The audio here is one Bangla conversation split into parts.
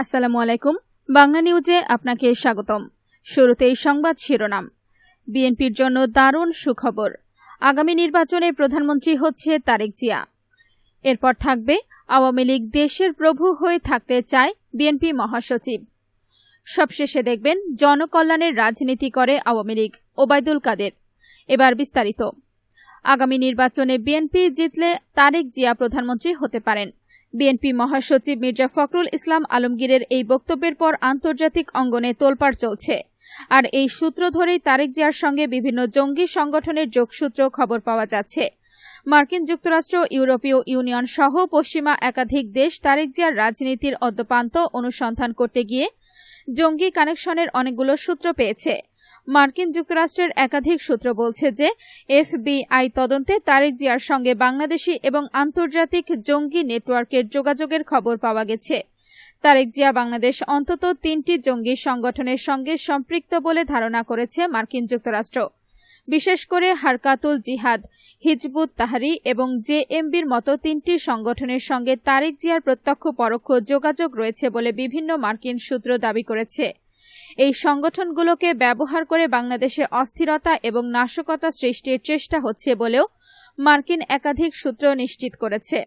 আসসালামু আলাইকুম। বাংলা নিউজে আপনাকে স্বাগতম। শুরুতেই সংবাদ শিরোনাম। বিএনপির জন্য দারুণ সুখবর। আগামী নির্বাচনে প্রধানমন্ত্রী হচ্ছে তারেক জিয়া। এরপর থাকবে, আওয়ামী লীগ দেশের প্রভু হয়ে থাকতে চায় বিএনপি মহাসচিব। সবশেষে দেখবেন, জনকল্যাণের রাজনীতি করে আওয়ামী লীগ ওবায়দুল কাদের। এবার বিস্তারিত। আগামী নির্বাচনে বিএনপি জিতলে তারেক জিয়া প্রধানমন্ত্রী হতে পারেন। বিএনপি মহাসচিব মির্জা ফখরুল ইসলাম আলমগীরের এই বক্তব্যের পর আন্তর্জাতিক অঙ্গনে তোলপাড় চলছে। আর এই সূত্র ধরেই তারেক জিয়ার সঙ্গে বিভিন্ন জঙ্গি সংগঠনের যোগসূত্র খবর পাওয়া যাচ্ছে। মার্কিন যুক্তরাষ্ট্র, ইউরোপীয় ইউনিয়ন সহ পশ্চিমা একাধিক দেশ তারেক জিয়ার রাজনীতির অদ্যপান্ত অনুসন্ধান করতে গিয়ে জঙ্গি কানেকশনের অনেকগুলো সূত্র পেয়েছে। মার্কিন যুক্তরাষ্ট্রের একাধিক সূত্র বলছে যে, এফবিআই তদন্তে তারেক জিয়ার সঙ্গে বাংলাদেশি এবং আন্তর্জাতিক জঙ্গি নেটওয়ার্কের যোগাযোগের খবর পাওয়া গেছে। তারেক জিয়া বাংলাদেশ অন্তত তিনটি জঙ্গি সংগঠনের সঙ্গে সম্পৃক্ত বলে ধারণা করেছে মার্কিন যুক্তরাষ্ট্র। বিশেষ করে হারকাতুল জিহাদ, হিজবুত তাহারি এবং জেএমবির মতো তিনটি সংগঠনের সঙ্গে তারেক জিয়ার প্রত্যক্ষ পরোক্ষ যোগাযোগ রয়েছে বলে বিভিন্ন মার্কিন সূত্র দাবি করেছে। এই সংগঠনগুলোকে ব্যবহার করে বাংলাদেশে অস্থিরতা এবং নাশকতা সৃষ্টির চেষ্টা হচ্ছে বলেও মার্কিন একাধিক সূত্র নিশ্চিত করেছে।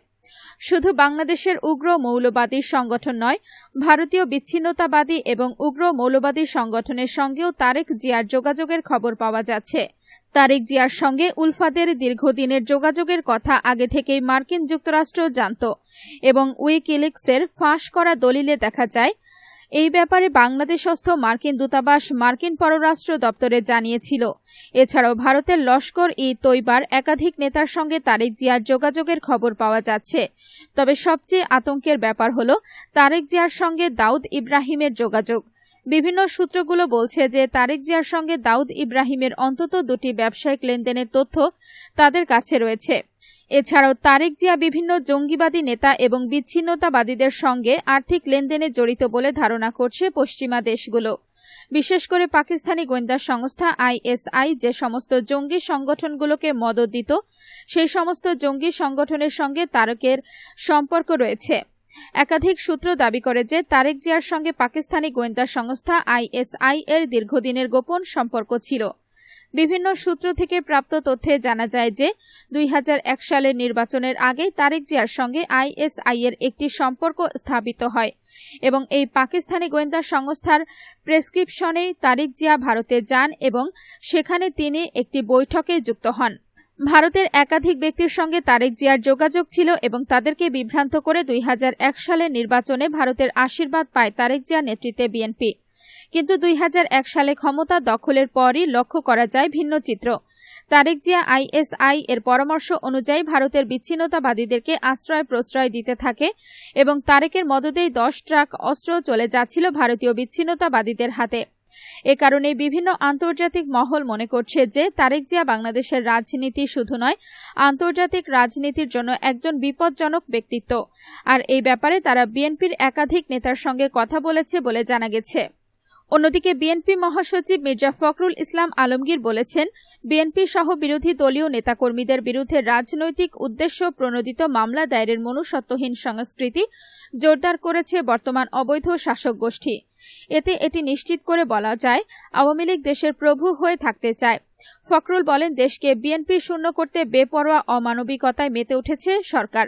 শুধু বাংলাদেশের উগ্র মৌলবাদী সংগঠন নয়, ভারতীয় বিচ্ছিন্নতাবাদী এবং উগ্র মৌলবাদী সংগঠনের সঙ্গেও তারেক জিয়ার যোগাযোগের খবর পাওয়া যাচ্ছে। তারেক জিয়ার সঙ্গে উলফাদের দীর্ঘদিনের যোগাযোগের কথা আগে থেকেই মার্কিন যুক্তরাষ্ট্র জানত এবং উইকিলিক্সের ফাঁস করা দলিলে দেখা যায় এই ব্যাপারে বাংলাদেশস্থ মার্কিন দূতাবাস মার্কিন পররাষ্ট্র দপ্তরে জানিয়েছিল। এছাড়াও ভারতের লস্কর ই তৈবার একাধিক নেতার সঙ্গে তারেক জিয়ার যোগাযোগের খবর পাওয়া যাচ্ছে। তবে সবচেয়ে আতঙ্কের ব্যাপার হল তারেক জিয়ার সঙ্গে দাউদ ইব্রাহিমের যোগাযোগ। বিভিন্ন সূত্রগুলো বলছে যে তারেক জিয়ার সঙ্গে দাউদ ইব্রাহিমের অন্তত দুটি ব্যবসায়িক লেনদেনের তথ্য তাদের কাছে রয়েছে। এছাড়াও তারেক জিয়া বিভিন্ন জঙ্গিবাদী নেতা এবং বিচ্ছিন্নতাবাদীদের সঙ্গে আর্থিক লেনদেনে জড়িত বলে ধারণা করছে পশ্চিমা দেশগুলো। বিশেষ করে পাকিস্তানি গোয়েন্দা সংস্থা আইএসআই যে সমস্ত জঙ্গি সংগঠনগুলোকে মদত দিত, সেই সমস্ত জঙ্গি সংগঠনের সঙ্গে তারকের সম্পর্ক রয়েছে। একাধিক সূত্র দাবি করে যে তারেক জিয়ার সঙ্গে পাকিস্তানি গোয়েন্দা সংস্থা আইএসআই এর দীর্ঘদিনের গোপন সম্পর্ক ছিল। বিভিন্ন সূত্র থেকে প্রাপ্ত তথ্যে জানা যায় যে, দুই হাজার এক সালের নির্বাচনের আগে তারেক জিয়ার সঙ্গে আইএসআই এর একটি সম্পর্ক স্থাপিত হয় এবং এই পাকিস্তানি গোয়েন্দা সংস্থার প্রেসক্রিপশনেই তারিক জিয়া ভারতে যান এবং সেখানে তিনি একটি বৈঠকে যুক্ত হন। ভারতের একাধিক ব্যক্তির সঙ্গে তারেক জিয়ার যোগাযোগ ছিল এবং তাদেরকে বিভ্রান্ত করে দুই হাজার এক সালের নির্বাচনে ভারতের আশীর্বাদ পায় তারেক জিয়া নেতৃত্বে বিএনপি। কিন্তু দুই হাজার এক সালে ক্ষমতা দখলের পরই লক্ষ্য করা যায় ভিন্ন চিত্র। তারেক জিয়া আইএসআই এর পরামর্শ অনুযায়ী ভারতের বিচ্ছিন্নতাবাদীদেরকে আশ্রয় প্রশ্রয় দিতে থাকে এবং তারেকের মদতেই দশ ট্রাক অস্ত্র চলে যাচ্ছিল ভারতীয় বিচ্ছিন্নতাবাদীদের হাতে। এ কারণে বিভিন্ন আন্তর্জাতিক মহল মনে করছে যে তারেক জিয়া বাংলাদেশের রাজনীতি শুধু নয়, আন্তর্জাতিক রাজনীতির জন্য একজন বিপজ্জনক ব্যক্তিত্ব। আর এই ব্যাপারে তারা বিএনপির একাধিক নেতার সঙ্গে কথা বলেছে বলে জানা গেছে। অন্যদিকে বিএনপি মহাসচিব মির্জা ফখরুল ইসলাম আলমগীর বলেছেন, বিএনপি সহ বিরোধী দলীয় নেতাকর্মীদের বিরুদ্ধে রাজনৈতিক উদ্দেশ্য প্রণোদিত মামলা দায়েরের মনুষ্যত্বহীন সংস্কৃতি জোরদার করেছে বর্তমান অবৈধ শাসক গোষ্ঠী। এতে এটি নিশ্চিত করে বলা যায়, আওয়ামী লীগ দেশের প্রভু হয়ে থাকতে চায়। ফখরুল বলেন, দেশকে বিএনপি শূন্য করতে বেপরোয়া অমানবিকতায় মেতে উঠেছে সরকার।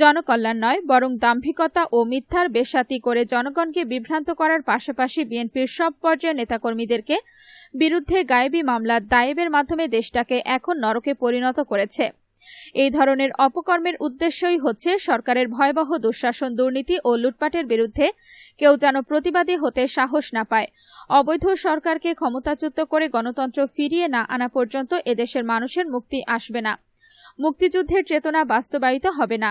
জনকল্যাণ নয়, বরং দাম্ভিকতা ও মিথ্যার বেসাতি করে জনগণকে বিভ্রান্ত করার পাশাপাশি বিএনপির সব পর্যায়ের নেতাকর্মীদেরকে বিরুদ্ধে গায়েবী মামলা দায়েবের মাধ্যমে দেশটাকে এখন নরকে পরিণত করেছে। এই ধরনের অপকর্মের উদ্দেশ্যই হচ্ছে সরকারের ভয়াবহ দুঃশাসন দুর্নীতি ও লুটপাটের বিরুদ্ধে কেউ যেন প্রতিবাদী হতে সাহস না পায়। অবৈধ সরকারকে ক্ষমতাচ্যুত করে গণতন্ত্র ফিরিয়ে না আনা পর্যন্ত এদেশের মানুষের মুক্তি আসবে না। মুক্তিযুদ্ধের চেতনা বাস্তবায়িত হবে না।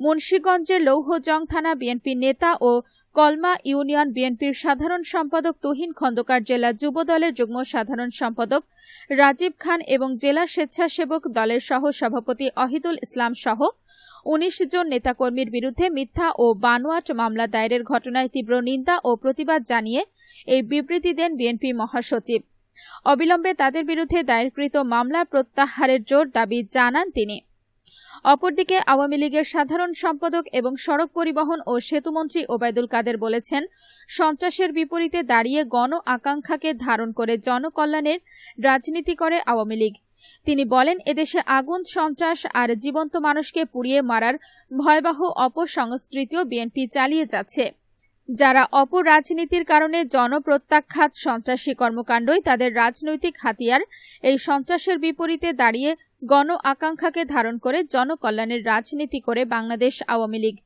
মুন্সীগঞ্জের লৌহজং থানা বিএনপি নেতা ও কলমা ইউনিয়ন বিএনপির সাধারণ সম্পাদক তুহিন খন্দকার, জেলা যুব দলের যুগ্ম সাধারণ সম্পাদক রাজীব খান এবং জেলা স্বেচ্ছাসেবক দলের সহ সভাপতি অহিদুল ইসলাম সহ উনিশ জন নেতাকর্মীর বিরুদ্ধে মিথ্যা ও বানোয়াট মামলা দায়েরের ঘটনায় তীব্র নিন্দা ও প্রতিবাদ জানিয়ে এই বিবৃতি দেন বিএনপি মহাসচিব। অবিলম্বে তাদের বিরুদ্ধে দায়েরকৃত মামলা প্রত্যাহারের জোর দাবি জানান তিনি। অপরদিকে আওয়ামী লীগের সাধারণ সম্পাদক এবং সড়ক পরিবহন ও সেতুমন্ত্রী ওবায়দুল কাদের বলেছেন, সন্ত্রাসের বিপরীতে দাঁড়িয়ে গণ আকাঙ্ক্ষাকে ধারণ করে জনকল্যাণের রাজনীতি করে আওয়ামী লীগ। তিনি বলেন, এদেশে আগুন, সন্ত্রাস আর জীবন্ত মানুষকে পুড়িয়ে মারার ভয়াবহ অপসংস্কৃতিও বিএনপি চালিয়ে যাচ্ছে। যারা অপরাজনীতির কারণে জনপ্রত্যাখ্যাত সন্ত্রাসী কর্মকাণ্ডই তাদের রাজনৈতিক হাতিয়ার, এই সন্ত্রাসের বিপরীতে দাঁড়িয়ে গণ আকাঙ্ক্ষাকে ধারণ করে জনকল্যাণের রাজনীতি করে বাংলাদেশ আওয়ামী লীগ।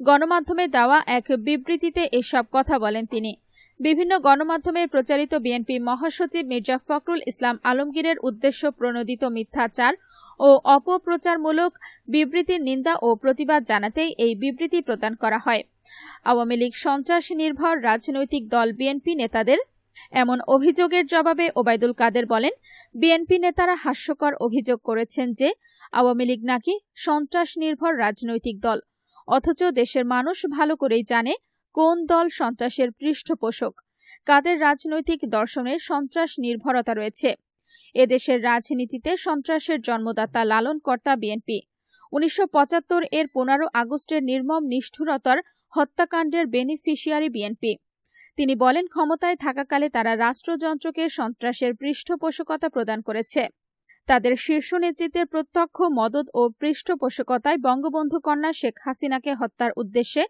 গণমাধ্যমে দেওয়া এক বিবৃতিতে এসব কথা বলেন তিনি। বিভিন্ন গণমাধ্যমে প্রচারিত বিএনপি মহাসচিব মির্জা ফখরুল ইসলাম আলমগীরের উদ্দেশ্য প্রণোদিত মিথ্যাচার ও অপপ্রচারমূলক বিবৃতির নিন্দা ও প্রতিবাদ জানাতেই এই বিবৃতি প্রদান করা হয়। আওয়ামী লীগ সন্ত্রাস নির্ভর রাজনৈতিক দল বিএনপি নেতাদের এমন অভিযোগের জবাবে ওবায়দুল কাদের বলেন বিএনপি নেতারা হাস্যকর অভিযোগ করেছেন যে আওয়ামী লীগ নাকি সন্ত্রাস নির্ভর রাজনৈতিক দল, অথচ দেশের মানুষ ভালো করেই জানে কোন দল সন্ত্রাসের পৃষ্ঠপোষক, কাদের রাজনৈতিক দর্শনে সন্ত্রাস নির্ভরতা রয়েছে। এদেশের রাজনীতিতে সন্ত্রাসের জন্মদাতা লালনকর্তা বিএনপি। উনিশশো পঁচাত্তর এর পনেরো আগস্টের নির্মম নিষ্ঠুরতার হত্যাকাণ্ডের বেনিফিশিয়ারি বিএনপি। তিনি বলেন, ক্ষমতায় থাকাকালে তারা রাষ্ট্রযন্ত্রকে সন্ত্রাসের পৃষ্ঠপোষকতা প্রদান করেছে। তাদের শীর্ষ নেতৃত্বের প্রত্যক্ষ মদত ও পৃষ্ঠপোষকতায় বঙ্গবন্ধু কন্যা শেখ হাসিনাকে হত্যার উদ্দেশ্যে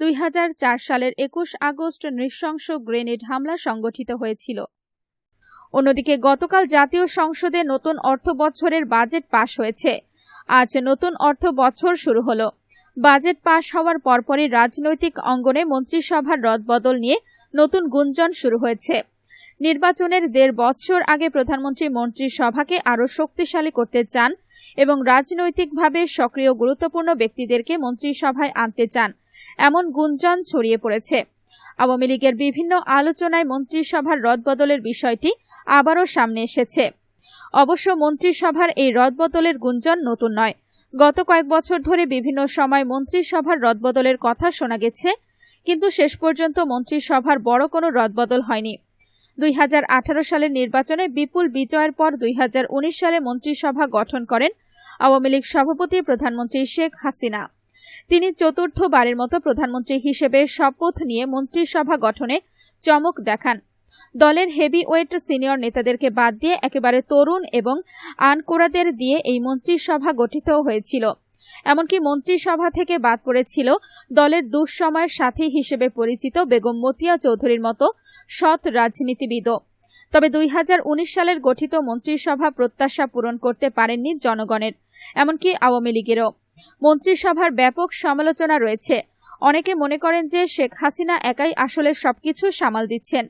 দুই হাজার চার সালের একুশ আগস্ট নৃশংস গ্রেনেড হামলা সংগঠিত হয়েছিল। অন্যদিকে গতকাল জাতীয় সংসদে নতুন অর্থ বছরের বাজেট পাশ হয়েছে। আজ নতুন অর্থ বছর শুরু হলো। বাজেট পাশ হওয়ার পরপরই রাজনৈতিক অঙ্গনে মন্ত্রিসভার রদবদল নিয়ে নতুন গুঞ্জন শুরু হয়েছে। নির্বাচনের দেড় বছর আগে প্রধানমন্ত্রী মন্ত্রিসভাকে আরও শক্তিশালী করতে চান এবং রাজনৈতিকভাবে সক্রিয়, গুরুত্বপূর্ণ ব্যক্তিদেরকে মন্ত্রিসভায় আনতে চান, এমন গুঞ্জন ছড়িয়ে পড়েছে। আওয়ামী লীগের বিভিন্ন আলোচনায় মন্ত্রিসভার রদবদলের বিষয়টি আবারও সামনে এসেছে। অবশ্য মন্ত্রিসভার এই রদবদলের গুঞ্জন নতুন নয় গত কয়েক বছর ধরে বিভিন্ন সময় মন্ত্রিসভার রদবদলের কথা শোনা গেছে, কিন্তু শেষ পর্যন্ত মন্ত্রিসভার বড় কোনো রদবদল হয়নি। দুই হাজার আঠারো সালের নির্বাচনে বিপুল বিজয়ের পর দুই হাজার উনিশ সালে মন্ত্রিসভা গঠন করেন আওয়ামী লীগ সভাপতি প্রধানমন্ত্রী শেখ হাসিনা। তিনি চতুর্থবারের মতো প্রধানমন্ত্রী হিসেবে শপথ নিয়ে মন্ত্রিসভা গঠনে চমক দেখান। দলের হেভি ওয়েট সিনিয়র নেতাদেরকে বাদ দিয়ে একেবারে তরুণ এবং আনকোরাদের দিয়ে এই মন্ত্রিসভা গঠিত হয়েছিল। এমনকি মন্ত্রিসভা থেকে বাদ পড়েছিল দলের দুঃসময়ের সাথী হিসেবে পরিচিত বেগম মতিয়া চৌধুরীর মতো সৎ রাজনীতিবিদও। তবে দুই হাজার উনিশ সালের গঠিত মন্ত্রিসভা প্রত্যাশা পূরণ করতে পারেননি জনগণের, এমনকি আওয়ামী লীগেরও। মন্ত্রিসভার ব্যাপক সমালোচনা রয়েছে। অনেকে মনে করেন যে শেখ হাসিনা একাই আসলে সবকিছু সামাল দিচ্ছেন।